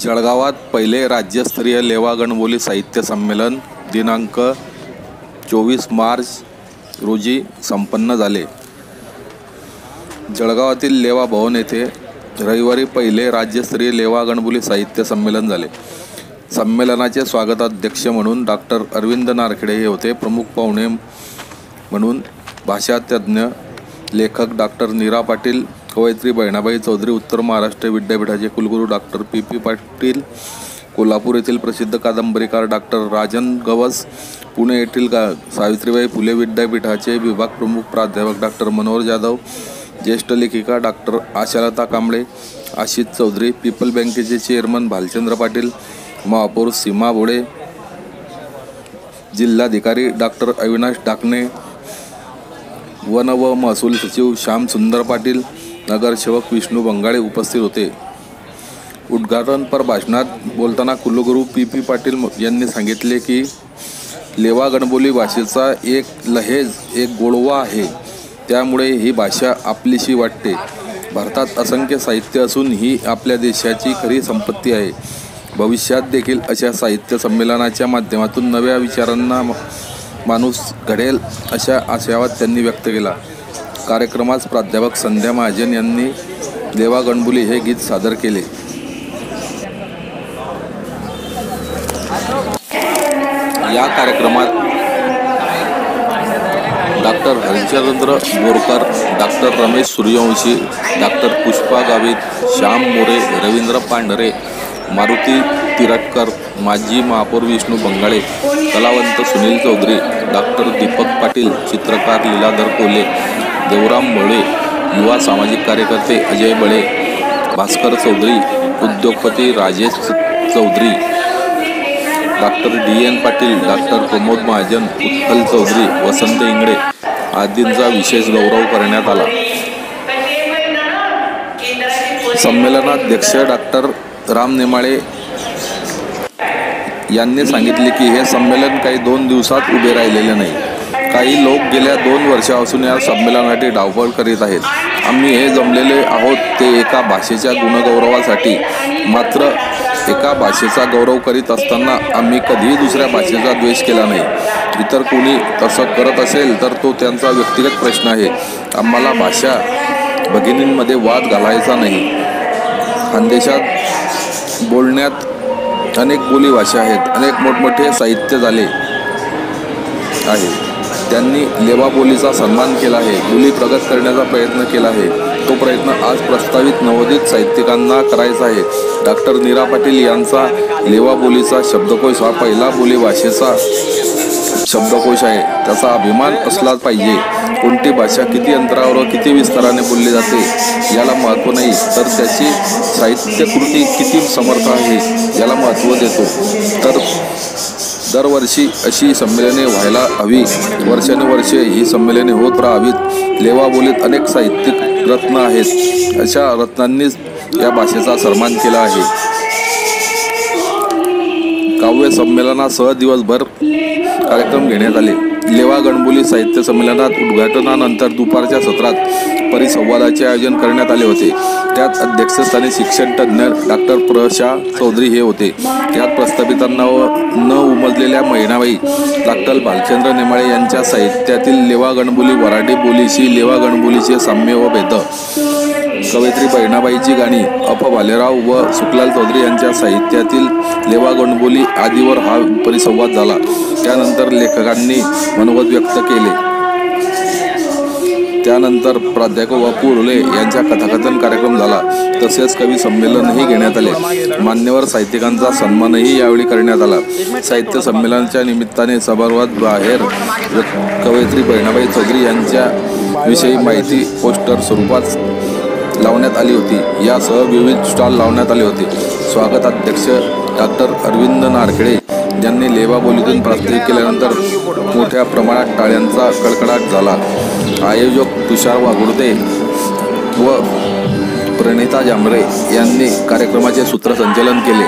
जळगावात पहिले राज्यस्तरीय लेवा गणबोली साहित्य संमेलन दिनांक चोवीस मार्च रोजी संपन्न झाले. जळगावातील लेवा भवन येथे रविवारी पहिले राज्यस्तरीय लेवा गणबोली साहित्य संमेलन झाले. संमेलनाचे स्वागताध्यक्ष म्हणून डॉक्टर अरविंद नारखेडे हे होते. प्रमुख पाहुणे म्हणून भाषातज्ञ लेखक डॉक्टर नीरा पाटील कवयित्री बहिणाबाई चौधरी उत्तर महाराष्ट्र विद्यापीठाचे कुलगुरू doctor P. P. Patil Kolhapur येथील प्रसिद्ध कादंबरीकार डॉक्टर राजन गवस पुणे येथील गा सावित्रीबाई फुले विद्यापीठाचे विभाग प्रमुख प्राध्यापक डॉक्टर मनोहर जाधव ज्येष्ठ लेखिका डॉक्टर आशालता कांबळे आशिष चौधरी पीपल बँकेचे चेअरमन भालचंद्र पाटील महापौर सीमा भोळे जिल्हाधिकारी डॉक्टर अविनाश डाकणे वन व महसूल सचिव श्याम सुंदर पाटील नगरसेवक विष्णू बंगाळे उपस्थित होते. उद्घाटनपर भाषणात बोलताना कुलगुरू पी पी पाटील यांनी सांगितले की लेवा गणबोली भाषेचा एक लहेज एक गोडवा आहे. त्यामुळे ही भाषा आपलीशी वाटते. भारतात असंख्य साहित्य असून ही आपल्या देशाची खरी संपत्ती आहे. भविष्यात देखील अशा साहित्य संमेलनाच्या माध्यमातून नव्या विचारांना माणूस घडेल अशा आशावाद त्यांनी व्यक्त केला. कार्यक्रमात प्राध्यापक संध्या महाजन यांनी देवा गणबुली हे गीत सादर केले. या कार्यक्रमात doctor Harishchandra Borkar doctor Ramesh Suryavanshi doctor Pushpa Gavit Shyam More Ravindra Pandhare Maruti Tiratkar माजी महापौर विष्णू बंगाळे कलावंत सुनील चौधरी डॉक्टर दीपक पाटील चित्रकार लीलाधर कोले देवराम भोळे युवा सामाजिक कार्यकर्ते अजय बळे भास्कर चौधरी उद्योगपती Rajesh Chaudhari doctor D N Patil doctor Pramod Mahajan Utkal Chaudhari Vasant Ingade आदींचा विशेष गौरव करण्यात आला. संमेलनाध्यक्ष डॉक्टर राम नेमाळे यांनी सांगितले की हे संमेलन काही दोन दिवसात उभे राहिलेले नाही. काही लोक गेल्या दोन वर्षापासून या संमेलनासाठी धावपळ करीत आहेत. आम्ही हे जमलेले आहोत ते एका भाषेच्या गुणगौरवासाठी. मात्र एका भाषेचा गौरव करीत असताना आम्ही कधीही दुसऱ्या भाषेचा द्वेष केला नाही. इतर कोणी तसं करत असेल तर तो त्यांचा व्यक्तिगत प्रश्न आहे. आम्हाला भाषा भगिनींमध्ये वाद घालायचा नाही. खानदेशात बोलण्यात अनेक बोलीभाषा आहेत. अनेक मोठमोठे साहित्य झाले आहे. त्यांनी लेवा बोलीचा सन्मान केला आहे बोली प्रगत करण्याचा प्रयत्न केला आहे. तो प्रयत्न आज प्रस्तावित नवोदित साहित्यिकांना करायचा आहे. डॉक्टर नीरा पाटील यांचा लेवा बोलीचा शब्दकोश हा पहिला बोली भाषेचा शब्दकोश आहे. त्याचा अभिमान असलाच पाहिजे. कोणती भाषा किती अंतरावर व किती विस्ताराने बोलली जाते याला महत्त्व नाही तर त्याची साहित्यकृती किती समर्थ आहे याला महत्त्व देतो. तर दरवर्षी अशी संमेलने व्हायला हवी. वर्षानुवर्षे ही संमेलने होत राहावीत. लेवा बोलीत अनेक साहित्यिक रत्न आहेत. अशा रत्नांनीच या भाषेचा सन्मान केला आहे. काव्य संमेलनासह दिवसभर कार्यक्रम घेण्यात आले. लेवा गणबोली साहित्य संमेलनात उद्घाटनानंतर दुपारच्या सत्रात परिसंवादाचे आयोजन करण्यात आले होते. त्यात अध्यक्षस्थानी शिक्षण तज्ज्ञ डॉक्टर प्रशा चौधरी हे होते. यात प्रस्थापितांना व न उमजलेल्या महिनाबाई डॉक्टर भालचंद्र नेमाळे यांच्या साहित्यातील लेवा गणबोली वराठी बोलीशी लेवा गणबोलीचे साम्य व भेद. कवयित्री बहिणाबाईची गाणी अप भालेराव व सुखलाल चौधरी यांच्या साहित्यातील लेवा गणबोली आदीवर हा परिसंवाद झाला. त्यानंतर लेखकांनी मनोगत व्यक्त केले. त्यानंतर प्राध्यापक बापू उर्ले यांचा कथाकथन कार्यक्रम झाला. तसेच कवी संमेलनही घेण्यात आले. मान्यवर साहित्यिकांचा सन्मानही यावेळी करण्यात आला. साहित्य संमेलनाच्या निमित्ताने सभागृहात बाहेर कवयित्री बहिणाबाई चौधरी यांच्या विषयी माहिती पोस्टर स्वरूपात लावण्यात आली होती. यासह विविध स्टॉल लावण्यात आले होते. स्वागताध्यक्ष डॉक्टर अरविंद नारखेडे यांनी लेवा बोलीतून प्रास्ताविक केल्यानंतर मोठ्या प्रमाणात टाळ्यांचा कडकडाट झाला. आयोजक तुषार वाघुर्दे व प्रणिता जांभरे यांनी कार्यक्रमाचे सूत्रसंचालन केले.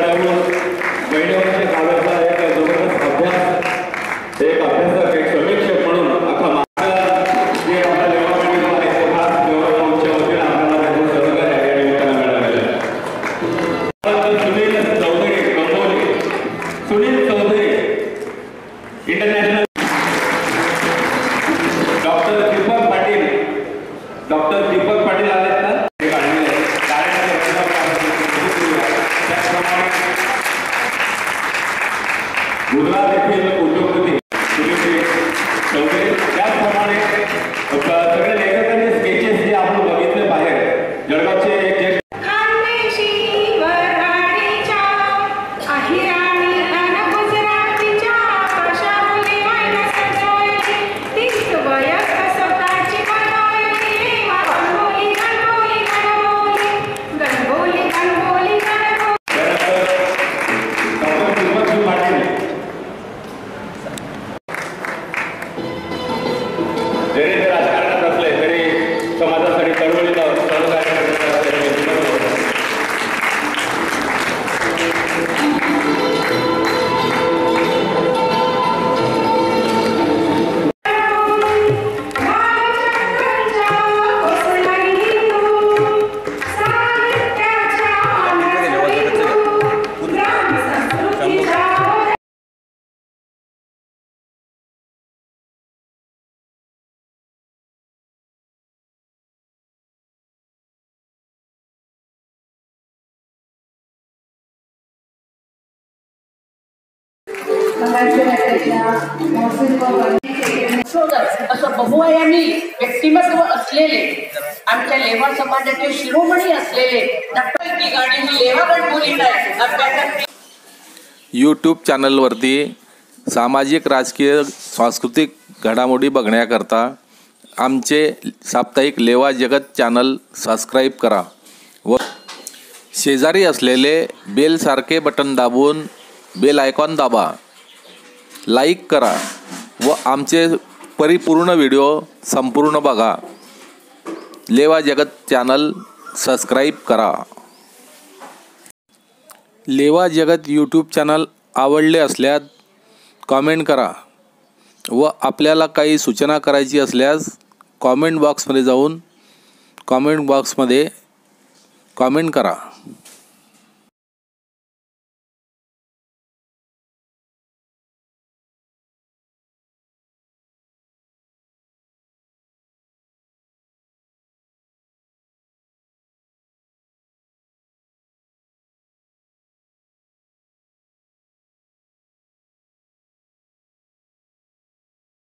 para vos. Bueno. असं बहुआयामी व्यक्तिमत्व असलेले आमच्या लेवा समाजाचे शिरोमणी असलेले डॉक्टर गाणी ही लेवागड बोलीत आहे यूट्यूब चॅनलवरती सामाजिक राजकीय सांस्कृतिक घडामोडी बघण्याकरता आमचे साप्ताहिक लेवा जगत चॅनल सबस्क्राईब करा व शेजारी असलेले बेलसारखे बटन दाबून बेल आयकॉन दाबा. लाईक करा व आमचे परिपूर्ण व्हिडिओ संपूर्ण बघा. लेवा जगत चॅनल सबस्क्राईब करा. लेवा जगत यूट्यूब चॅनल आवडले असल्यास कॉमेंट करा व आपल्याला काही सूचना करायची असल्यास कॉमेंट बॉक्समध्ये जाऊन कॉमेंट बॉक्समध्ये कॉमेंट करा.